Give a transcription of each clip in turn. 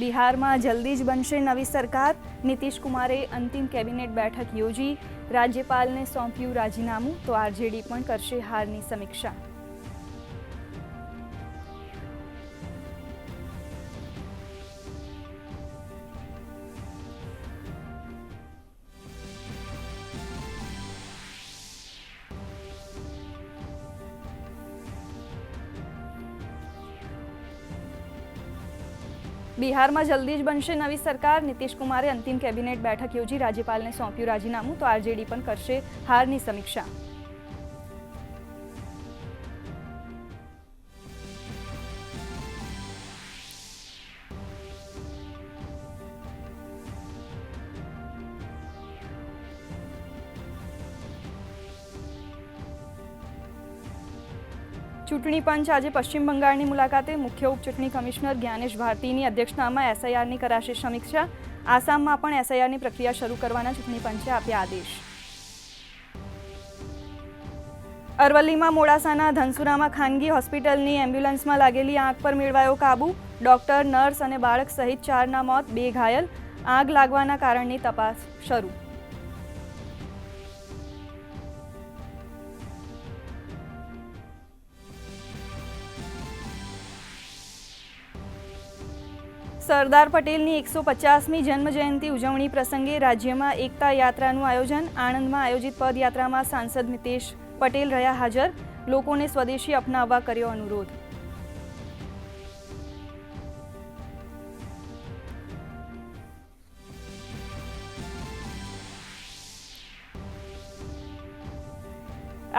બિહારમાં જલ્દી જ બનશે નવી સરકાર. નીતિશ કુમારે અંતિમ કેબિનેટ બેઠક યોજી. રાજ્યપાલને સોંપ્યું રાજીનામું, તો આરજેડી પણ કરશે હારની સમીક્ષા. બિહારમાં જલ્દી જ બનશે નવી સરકાર. નીતિશ કુમારે અંતિમ કેબિનેટ બેઠક યોજી રાજ્યપાલને સોંપ્યું રાજીનામું, તો આરજેડી પણ કરશે હારની સમીક્ષા. ચૂંટણી પંચ આજે પશ્ચિમ બંગાળની મુલાકાતે મુખ્ય ઉપચૂંટણી કમિશનર જ્ઞાનેશ ભારતીની અધ્યક્ષતામાં એસઆઈઆરની કરાશે સમીક્ષા. આસામમાં પણ એસઆઈઆરની પ્રક્રિયા શરૂ કરવાના ચૂંટણી પંચે આપ્યા આદેશ. અરવલ્લીમાં મોડાસાના ધનસુરામાં ખાનગી હોસ્પિટલની એમ્બ્યુલન્સમાં લાગેલી આગ પર મેળવાયો કાબુ. ડોક્ટર, નર્સ અને બાળક સહિત ચારના મોત, બે ઘાયલ. આગ લાગવાના કારણની તપાસ શરૂ. સરદાર પટેલની એકસો પચાસમી જન્મજયંતિ ઉજવણી પ્રસંગે રાજ્યમાં એકતા યાત્રાનું આયોજન. આણંદમાં આયોજિત પદયાત્રામાં સાંસદ મિતેશ પટેલ રહ્યા હાજર. લોકોને સ્વદેશી અપનાવવા કર્યો અનુરોધ.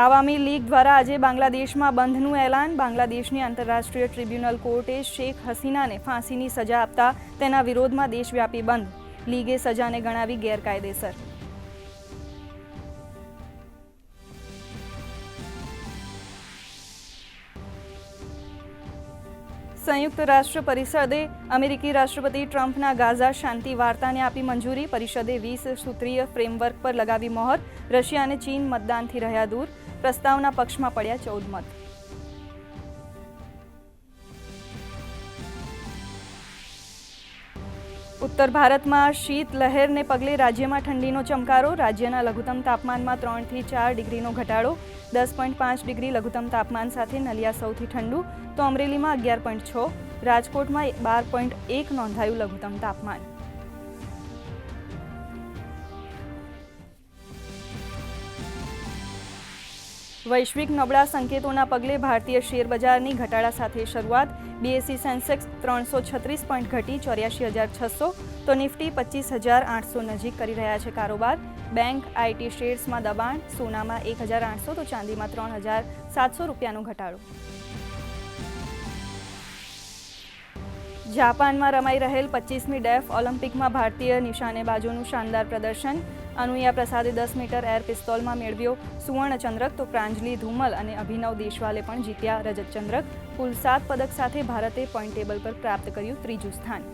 આવામી લીગ દ્વારા આજે બાંગ્લાદેશમાં બંધનું એલાન. બાંગ્લાદેશની આંતરરાષ્ટ્રીય ટ્રિબ્યુનલ કોર્ટે શેખ હસીનાને ફાંસીની સજા આપતા તેના વિરોધમાં દેશવ્યાપી બંધ. લીગે સજાને ગણાવી ગેરકાયદેસર. સંયુક્ત રાષ્ટ્ર પરિષદે અમેરિકી રાષ્ટ્રપતિ ટ્રમ્પના ગાઝા શાંતિ વાર્તાને આપી મંજૂરી. પરિષદે વીસ સૂત્રીય ફ્રેમવર્ક પર લગાવી મહોર. રશિયા અને ચીન મતદાનથી રહ્યા દૂર. પ્રસ્તાવના પક્ષમાં પડ્યા ચૌદ મત. ઉત્તર ભારતમાં શીત લહેરને પગલે રાજ્યમાં ઠંડીનો ચમકારો. રાજ્યના લઘુત્તમ તાપમાનમાં ત્રણથી ચાર ડિગ્રીનો ઘટાડો. દસ પોઈન્ટ પાંચ ડિગ્રી લઘુત્તમ તાપમાન સાથે નલિયા સૌથી ઠંડુ. તો અમરેલીમાં અગિયાર પોઈન્ટ છ. રાજકોટમાં બાર પોઈન્ટ એક નોંધાયું લઘુત્તમ તાપમાન. વૈશ્વિક નબળા સંકેતોના પગલે ભારતીય શેર બજારની ઘટાડા સાથે શરૂઆત. બીએસસી સેન્સેક્સ ત્રણસો છત્રીસ પોઈન્ટ ઘટી ચોર્યાસી હજાર છસો. તો નિફ્ટી પચીસ હજાર આઠસો નજીક કરી રહ્યા છે કારોબાર. બેંક આઈટી શેર્સમાં દબાણ, સોનામાં એક હજાર આઠસો, તો ચાંદીમાં ત્રણ હજાર સાતસો રૂપિયાનો ઘટાડો. જાપાનમાં રમાઈ રહેલ પચીસમી ડેફ ઓલિમ્પિકમાં ભારતીય નિશાનેબાજોનું શાનદાર પ્રદર્શન. અનુયા પ્રસાદે દસ મીટર એર પિસ્તોલમાં મેળવ્યો. સુવર્ણચંદ્રક તો પ્રાંજલી ધુમલ અને અભિનવ દેશવાલે પણ જીત્યા. રજતચંદ્રક કુલ સાત પદક સાથે ભારતે પોઈન્ટ ટેબલ પર પ્રાપ્ત કર્યું ત્રીજું સ્થાન.